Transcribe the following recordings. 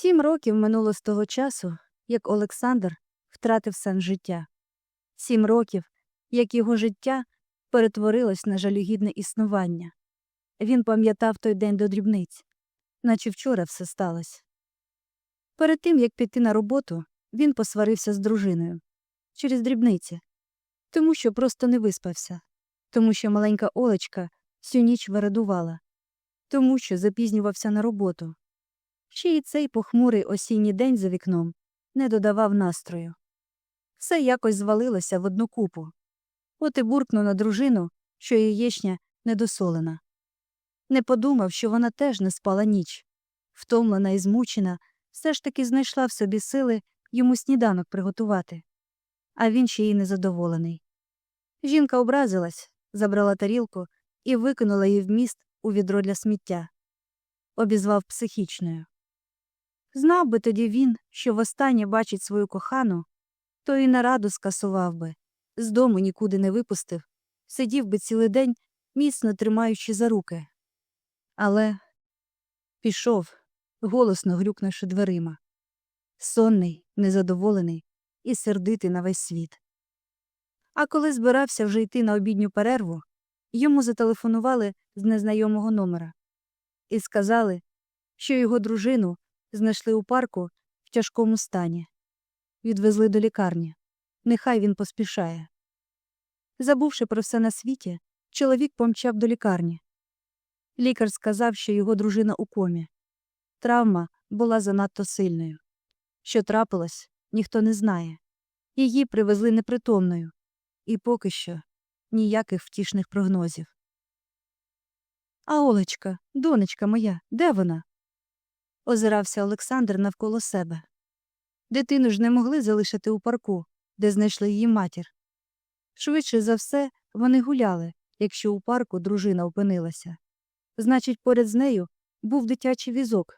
Сім років минуло з того часу, як Олександр втратив сенс життя. Сім років, як його життя перетворилось на жалюгідне існування. Він пам'ятав той день до дрібниць, наче вчора все сталося. Перед тим, як піти на роботу, він посварився з дружиною через дрібниці, тому що просто не виспався, тому що маленька Олечка всю ніч вирадувала, тому що запізнювався на роботу. Ще й цей похмурий осінній день за вікном не додавав настрою. Все якось звалилося в одну купу. От і буркнув на дружину, що яєчня недосолена. Не подумав, що вона теж не спала ніч. Втомлена і змучена, все ж таки знайшла в собі сили йому сніданок приготувати. А він ще й незадоволений. Жінка образилась, забрала тарілку і викинула її в міст у відро для сміття. Обізвав психічною. Знав би тоді він, що востаннє бачить свою кохану, то і нараду скасував би, з дому нікуди не випустив, сидів би цілий день, міцно тримаючи за руки. Але пішов, голосно грюкнувши дверима. Сонний, незадоволений і сердитий на весь світ. А коли збирався вже йти на обідню перерву, йому зателефонували з незнайомого номера і сказали, що його дружину знайшли у парку в тяжкому стані. Відвезли до лікарні. Нехай він поспішає. Забувши про все на світі, чоловік помчав до лікарні. Лікар сказав, що його дружина у комі. Травма була занадто сильною. Що трапилось, ніхто не знає. Її привезли непритомною, і поки що ніяких втішних прогнозів. А Олечка, донечка моя, де вона? Озирався Олександр навколо себе. Дитину ж не могли залишити у парку, де знайшли її матір. Швидше за все, вони гуляли, якщо у парку дружина опинилася. Значить, поряд з нею був дитячий візок,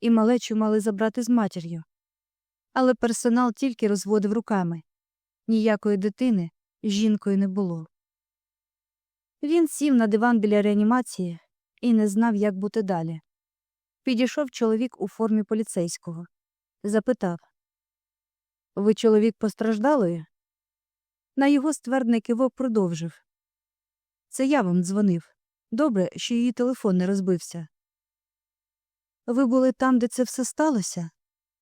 і малечу мали забрати з матір'ю. Але персонал тільки розводив руками ніякої дитини жінкою не було. Він сів на диван біля реанімації і не знав, як бути далі. Підійшов чоловік у формі поліцейського. Запитав Ви чоловік постраждалої? На його ствердний кивок продовжив. Це я вам дзвонив. Добре, що її телефон не розбився. Ви були там, де це все сталося?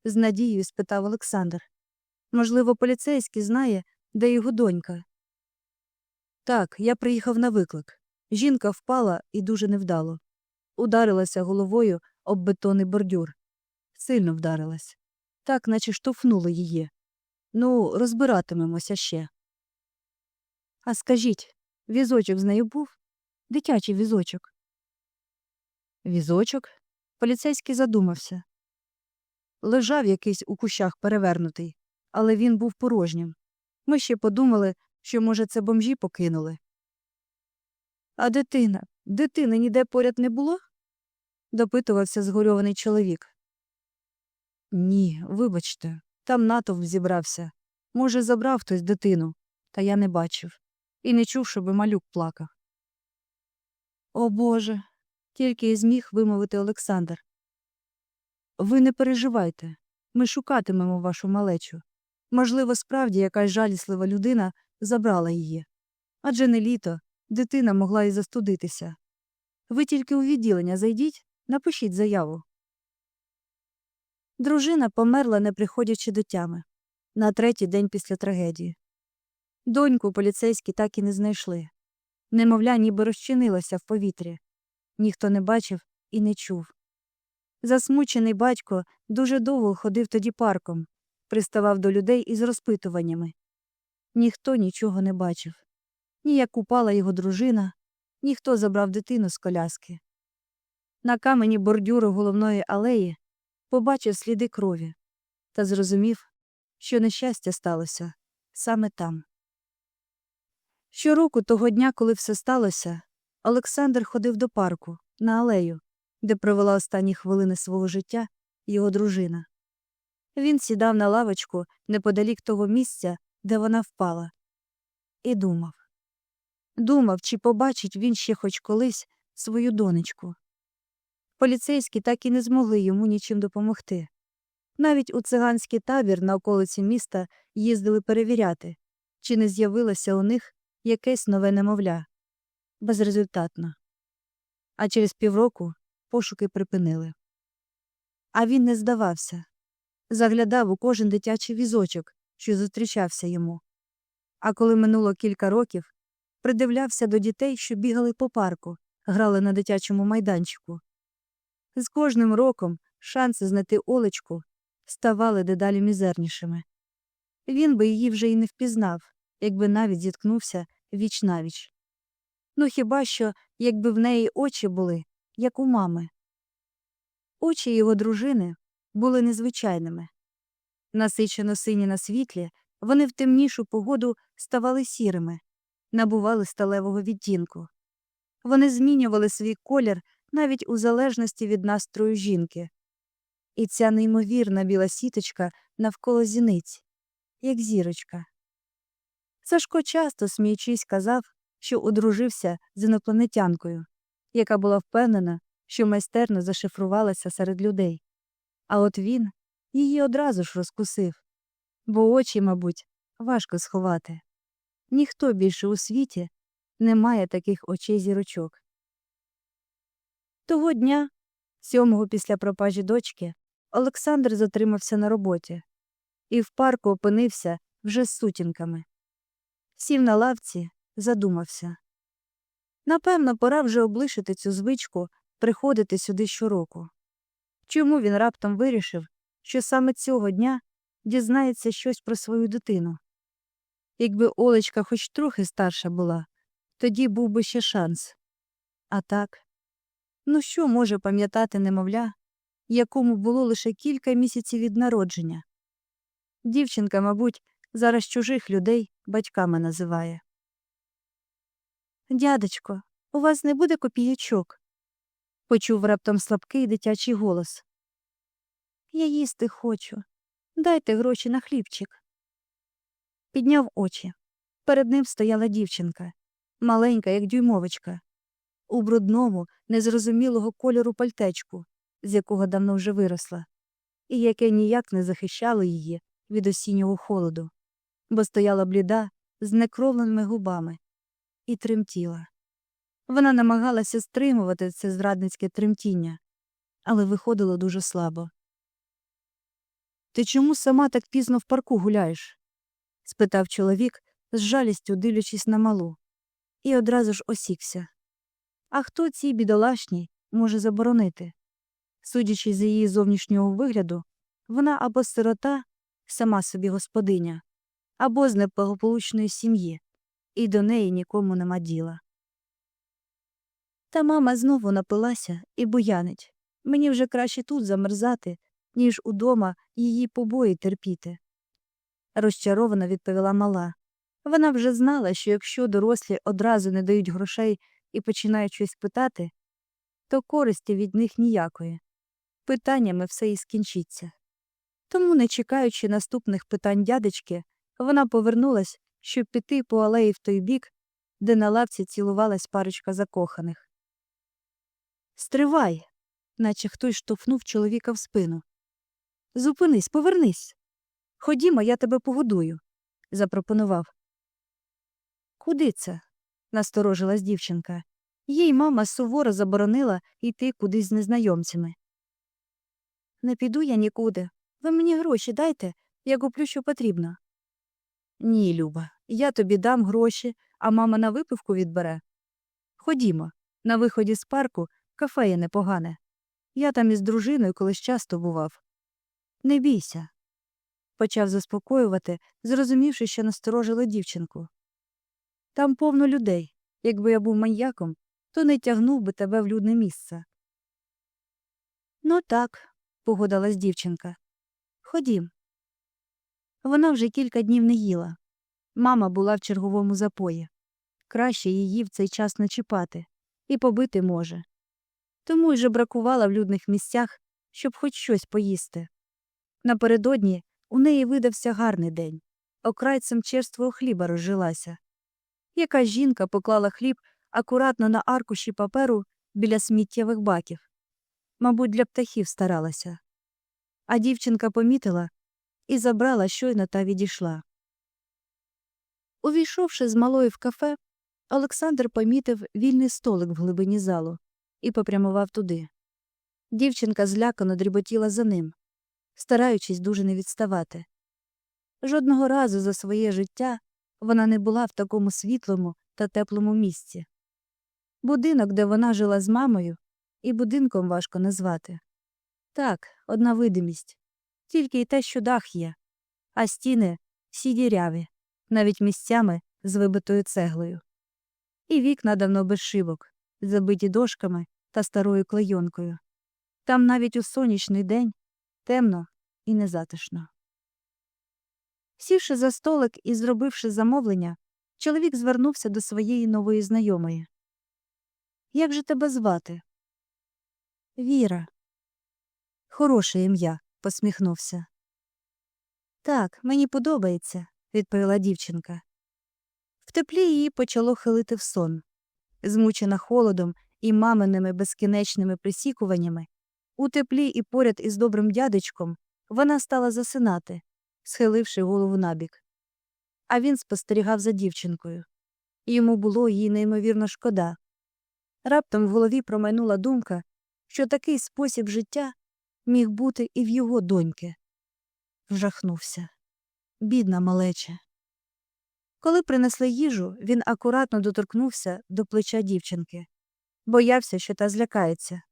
з надією спитав Олександр. Можливо, поліцейський знає, де його донька. Так, я приїхав на виклик. Жінка впала і дуже невдало. Ударилася головою об бетонний бордюр. Сильно вдарилась. Так, наче штовхнуло її. Ну, розбиратимемося ще. А скажіть, візочок з нею був? Дитячий візочок. Візочок? Поліцейський задумався. Лежав якийсь у кущах перевернутий, але він був порожнім. Ми ще подумали, що, може, це бомжі покинули. А дитина? Дитини ніде поряд не було? Допитувався згорьований чоловік. Ні, вибачте, там натовп зібрався. Може, забрав хтось дитину, та я не бачив і не чув, щоби малюк плакав. О Боже. тільки і зміг вимовити Олександр. Ви не переживайте. Ми шукатимемо вашу малечу. Можливо, справді якась жаліслива людина забрала її. Адже не літо, дитина могла і застудитися. Ви тільки у відділення зайдіть, напишіть заяву. Дружина померла, не приходячи до тями, на третій день після трагедії. Доньку поліцейські так і не знайшли. Немовля ніби розчинилася в повітрі. Ніхто не бачив і не чув. Засмучений батько дуже довго ходив тоді парком, приставав до людей із розпитуваннями. Ніхто нічого не бачив. Ні як упала його дружина, ніхто забрав дитину з коляски. На камені бордюру головної алеї побачив сліди крові та зрозумів, що нещастя сталося саме там. Щороку того дня, коли все сталося, Олександр ходив до парку, на алею, де провела останні хвилини свого життя його дружина. Він сідав на лавочку неподалік того місця, де вона впала, і думав. Думав, чи побачить він ще хоч колись свою донечку. Поліцейські так і не змогли йому нічим допомогти. Навіть у циганський табір на околиці міста їздили перевіряти, чи не з'явилося у них якесь нове немовля. Безрезультатно. А через півроку пошуки припинили. А він не здавався. Заглядав у кожен дитячий візочок, що зустрічався йому. А коли минуло кілька років, придивлявся до дітей, що бігали по парку, грали на дитячому майданчику. З кожним роком шанси знайти Олечку ставали дедалі мізернішими. Він би її вже й не впізнав, якби навіть зіткнувся віч навіч. Ну хіба що, якби в неї очі були, як у мами. Очі його дружини були незвичайними. Насичено сині на світлі, вони в темнішу погоду ставали сірими, набували сталевого відтінку. Вони змінювали свій колір навіть у залежності від настрою жінки. І ця неймовірна біла сіточка навколо зіниць, як зірочка. Сашко часто, сміючись, казав, що одружився з інопланетянкою, яка була впевнена, що майстерно зашифрувалася серед людей. А от він її одразу ж розкусив, бо очі, мабуть, важко сховати. Ніхто більше у світі не має таких очей зірочок. Того дня, сьомого після пропажі дочки, Олександр затримався на роботі і в парку опинився вже з сутінками. Сів на лавці, задумався. Напевно, пора вже облишити цю звичку приходити сюди щороку. Чому він раптом вирішив, що саме цього дня дізнається щось про свою дитину? Якби Олечка хоч трохи старша була, тоді був би ще шанс. А так, ну що може пам'ятати немовля, якому було лише кілька місяців від народження? Дівчинка, мабуть, зараз чужих людей батьками називає. Дядечко, у вас не буде копіячок? почув раптом слабкий дитячий голос. Я їсти хочу. Дайте гроші на хлібчик. Підняв очі. Перед ним стояла дівчинка, маленька, як дюймовочка, у брудному, незрозумілого кольору пальтечку, з якого давно вже виросла, і яке ніяк не захищало її від осіннього холоду, бо стояла бліда з некровленими губами і тремтіла. Вона намагалася стримувати це зрадницьке тремтіння, але виходило дуже слабо. Ти чому сама так пізно в парку гуляєш? спитав чоловік, з жалістю дивлячись на малу, і одразу ж осікся. А хто цій бідолашній може заборонити? Судячи з її зовнішнього вигляду, вона або сирота, сама собі господиня, або з неблагополучної сім'ї, і до неї нікому нема діла. Та мама знову напилася і буянить. Мені вже краще тут замерзати, ніж удома її побої терпіти. Розчаровано відповіла мала. Вона вже знала, що якщо дорослі одразу не дають грошей і починають щось питати, то користі від них ніякої. Питаннями все і скінчиться. Тому, не чекаючи наступних питань дядечки, вона повернулась, щоб піти по алеї в той бік, де на лавці цілувалась парочка закоханих. Стривай, наче хтось штовхнув чоловіка в спину. Зупинись, повернись. Ходімо, я тебе погодую, запропонував. Куди це? Насторожилась дівчинка. Їй мама суворо заборонила йти кудись з незнайомцями. Не піду я нікуди. Ви мені гроші дайте, я куплю, що потрібно. Ні, Люба, я тобі дам гроші, а мама на випивку відбере. Ходімо, на виході з парку кафе є непогане. Я там із дружиною колись часто бував. Не бійся. Почав заспокоювати, зрозумівши, що насторожило дівчинку. Там повно людей. Якби я був маньяком, то не тягнув би тебе в людне місце. Ну так, погодилась дівчинка. Ходім. Вона вже кілька днів не їла. Мама була в черговому запої. Краще її в цей час не чіпати і побити може. Тому й же бракувала в людних місцях, щоб хоч щось поїсти. Напередодні у неї видався гарний день. Окрайцем черствого хліба розжилася. Яка жінка поклала хліб акуратно на аркуші паперу біля сміттєвих баків. Мабуть, для птахів старалася. а дівчинка помітила і забрала щойно та відійшла. Увійшовши з малої в кафе, Олександр помітив вільний столик в глибині залу і попрямував туди. Дівчинка злякано дріботіла за ним, стараючись дуже не відставати. Жодного разу за своє життя вона не була в такому світлому та теплому місці. Будинок, де вона жила з мамою, і будинком важко назвати. Так, одна видимість. Тільки й те, що дах є, а стіни всі діряві, навіть місцями з вибитою цеглою. І вікна давно без шибок, забиті дошками та старою клейонкою. Там навіть у сонячний день темно і незатишно. Сівши за столик і зробивши замовлення, чоловік звернувся до своєї нової знайомої. Як же тебе звати? Віра. Хороше ім'я, посміхнувся. Так, мені подобається, відповіла дівчинка. В теплі її почало хилити в сон. Змучена холодом і маминими безкінечними присікуваннями, у теплі і поряд із добрим дядечком вона стала засинати, схиливши голову набік. А він спостерігав за дівчинкою. Йому було її неймовірно шкода. Раптом в голові промайнула думка, що такий спосіб життя міг бути і в його доньки. Вжахнувся. Бідна малече. Коли принесли їжу, він акуратно доторкнувся до плеча дівчинки. Боявся, що та злякається.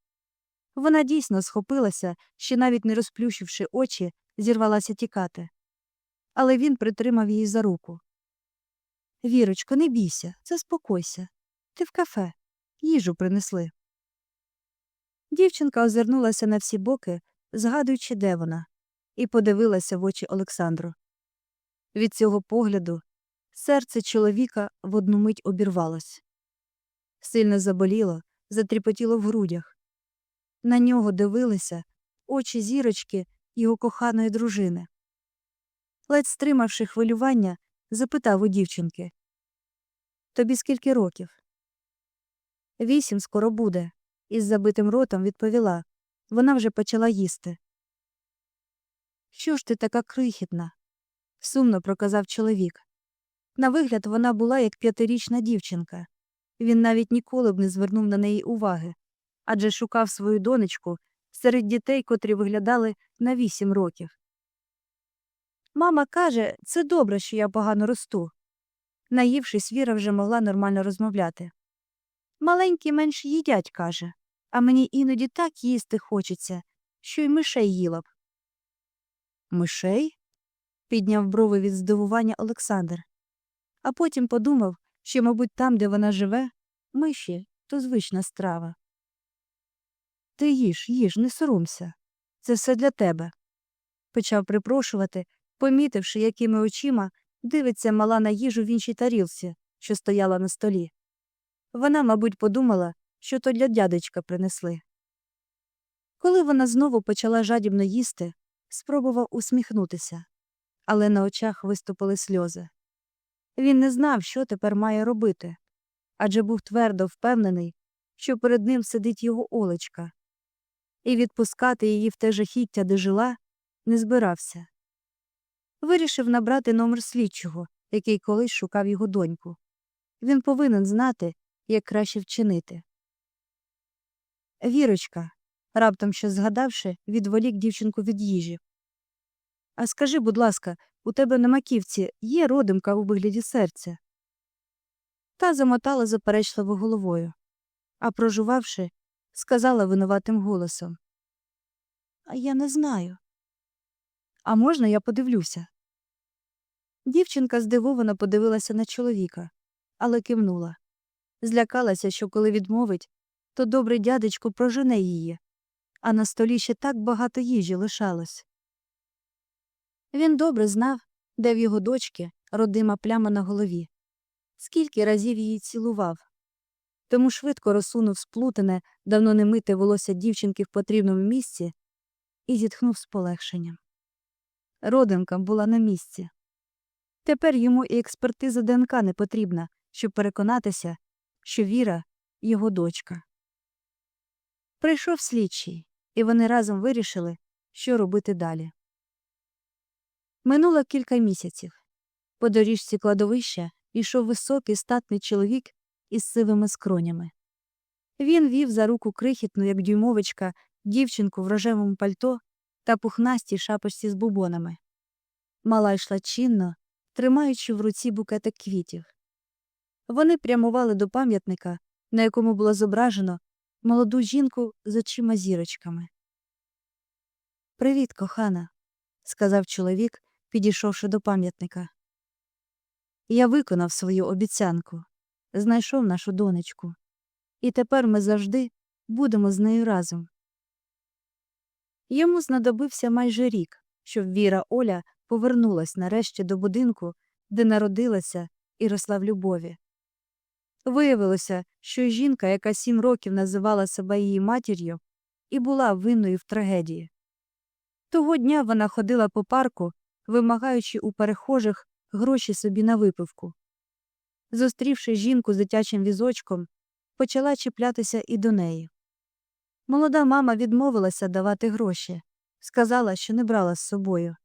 Вона дійсно схопилася, ще навіть не розплющивши очі, зірвалася тікати. Але він притримав її за руку. Вірочко, не бійся, заспокойся. Ти в кафе. Їжу принесли. Дівчинка озирнулася на всі боки, згадуючи, де вона, і подивилася в очі Олександру. Від цього погляду серце чоловіка в одну мить обірвалось. Сильно заболіло, затріпотіло в грудях. На нього дивилися очі зірочки його коханої дружини. Ледь стримавши хвилювання, запитав у дівчинки Тобі скільки років? Вісім скоро буде, із забитим ротом відповіла. Вона вже почала їсти. Що ж ти така крихітна? сумно проказав чоловік. На вигляд вона була як п'ятирічна дівчинка. Він навіть ніколи б не звернув на неї уваги адже шукав свою донечку серед дітей, котрі виглядали на вісім років. Мама каже, це добре, що я погано росту. Наївшись, Віра вже могла нормально розмовляти. Маленькі менш їдять, каже, а мені іноді так їсти хочеться, що й мишей їла б. Мишей? підняв брови від здивування Олександр, а потім подумав, що, мабуть, там, де вона живе, миші то звична страва. Ти їж, їж, не соромся. Це все для тебе. Почав припрошувати, помітивши, якими очима дивиться мала на їжу в іншій тарілці, що стояла на столі. Вона, мабуть, подумала, що то для дядечка принесли. Коли вона знову почала жадібно їсти, спробував усміхнутися, але на очах виступили сльози. Він не знав, що тепер має робити, адже був твердо впевнений, що перед ним сидить його Олечка, і відпускати її в те жахіття, де жила, не збирався. Вирішив набрати номер слідчого, який колись шукав його доньку. Він повинен знати, як краще вчинити. Вірочка, раптом щось згадавши, відволік дівчинку від їжі. А скажи, будь ласка, у тебе на маківці є родимка у вигляді серця? Та замотала заперечливо головою, а прожувавши, сказала винуватим голосом. А я не знаю. А можна я подивлюся? Дівчинка здивовано подивилася на чоловіка, але кивнула. Злякалася, що коли відмовить, то добрий дядечко прожене її, а на столі ще так багато їжі лишалось. Він добре знав, де в його дочки родима пляма на голові, скільки разів її цілував. Тому швидко розсунув сплутане, давно не мите волосся дівчинки в потрібному місці і зітхнув з полегшенням. Родинка була на місці. Тепер йому і експертиза ДНК не потрібна, щоб переконатися, що Віра його дочка. Прийшов слідчий, і вони разом вирішили, що робити далі. Минуло кілька місяців. По доріжці кладовища йшов високий статний чоловік із сивими скронями. Він вів за руку крихітну, як дюймовочка, дівчинку в рожевому пальто та пухнастій шапочці з бубонами. Мала йшла чинно, тримаючи в руці букетик квітів. Вони прямували до пам'ятника, на якому було зображено молоду жінку з очима зірочками. Привіт, кохана, сказав чоловік, підійшовши до пам'ятника. Я виконав свою обіцянку, знайшов нашу донечку, і тепер ми завжди будемо з нею разом. Йому знадобився майже рік, щоб Віра Оля повернулась нарешті до будинку, де народилася і росла в любові. Виявилося, що жінка, яка сім років називала себе її матір'ю, і була винною в трагедії. Того дня вона ходила по парку, вимагаючи у перехожих гроші собі на випивку. Зустрівши жінку з дитячим візочком, почала чіплятися і до неї. Молода мама відмовилася давати гроші, сказала, що не брала з собою.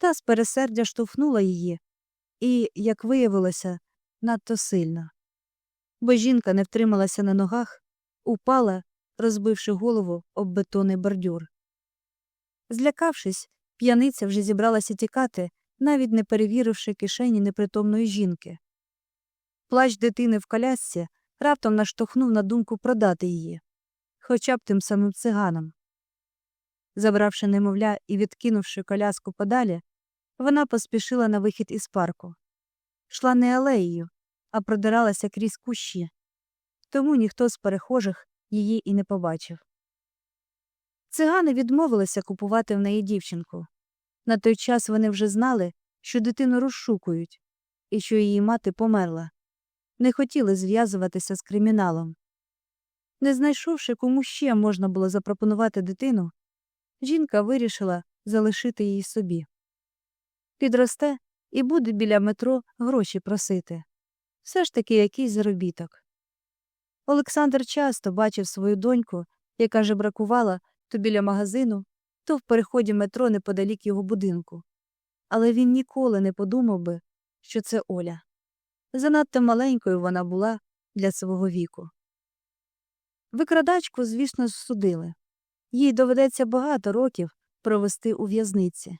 Та з пересердя штовхнула її і, як виявилося, надто сильно. Бо жінка не втрималася на ногах, упала, розбивши голову об бетонний бордюр. Злякавшись, п'яниця вже зібралася тікати, навіть не перевіривши кишені непритомної жінки. Плач дитини в колясці раптом наштовхнув на думку продати її, хоча б тим самим циганам. Забравши немовля і відкинувши коляску подалі, вона поспішила на вихід із парку. Шла не алеєю, а продиралася крізь кущі, тому ніхто з перехожих її і не побачив. Цигани відмовилися купувати в неї дівчинку. На той час вони вже знали, що дитину розшукують і що її мати померла. Не хотіли зв'язуватися з криміналом. Не знайшовши, кому ще можна було запропонувати дитину, жінка вирішила залишити її собі. Підросте і буде біля метро гроші просити. Все ж таки якийсь заробіток. Олександр часто бачив свою доньку, яка жебракувала то біля магазину, то в переході метро неподалік його будинку. Але він ніколи не подумав би, що це Оля. Занадто маленькою вона була для свого віку. Викрадачку, звісно, судили. Їй доведеться багато років провести у в'язниці.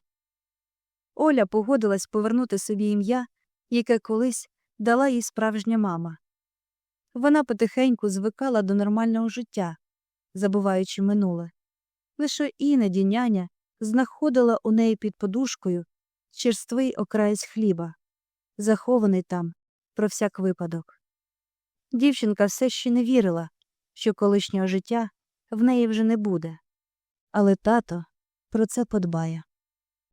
Оля погодилась повернути собі ім'я, яке колись дала їй справжня мама. Вона потихеньку звикала до нормального життя, забуваючи минуле. Лише іноді няня знаходила у неї під подушкою черствий окраєць хліба, захований там про всяк випадок. Дівчинка все ще не вірила, що колишнього життя в неї вже не буде, але тато про це подбає.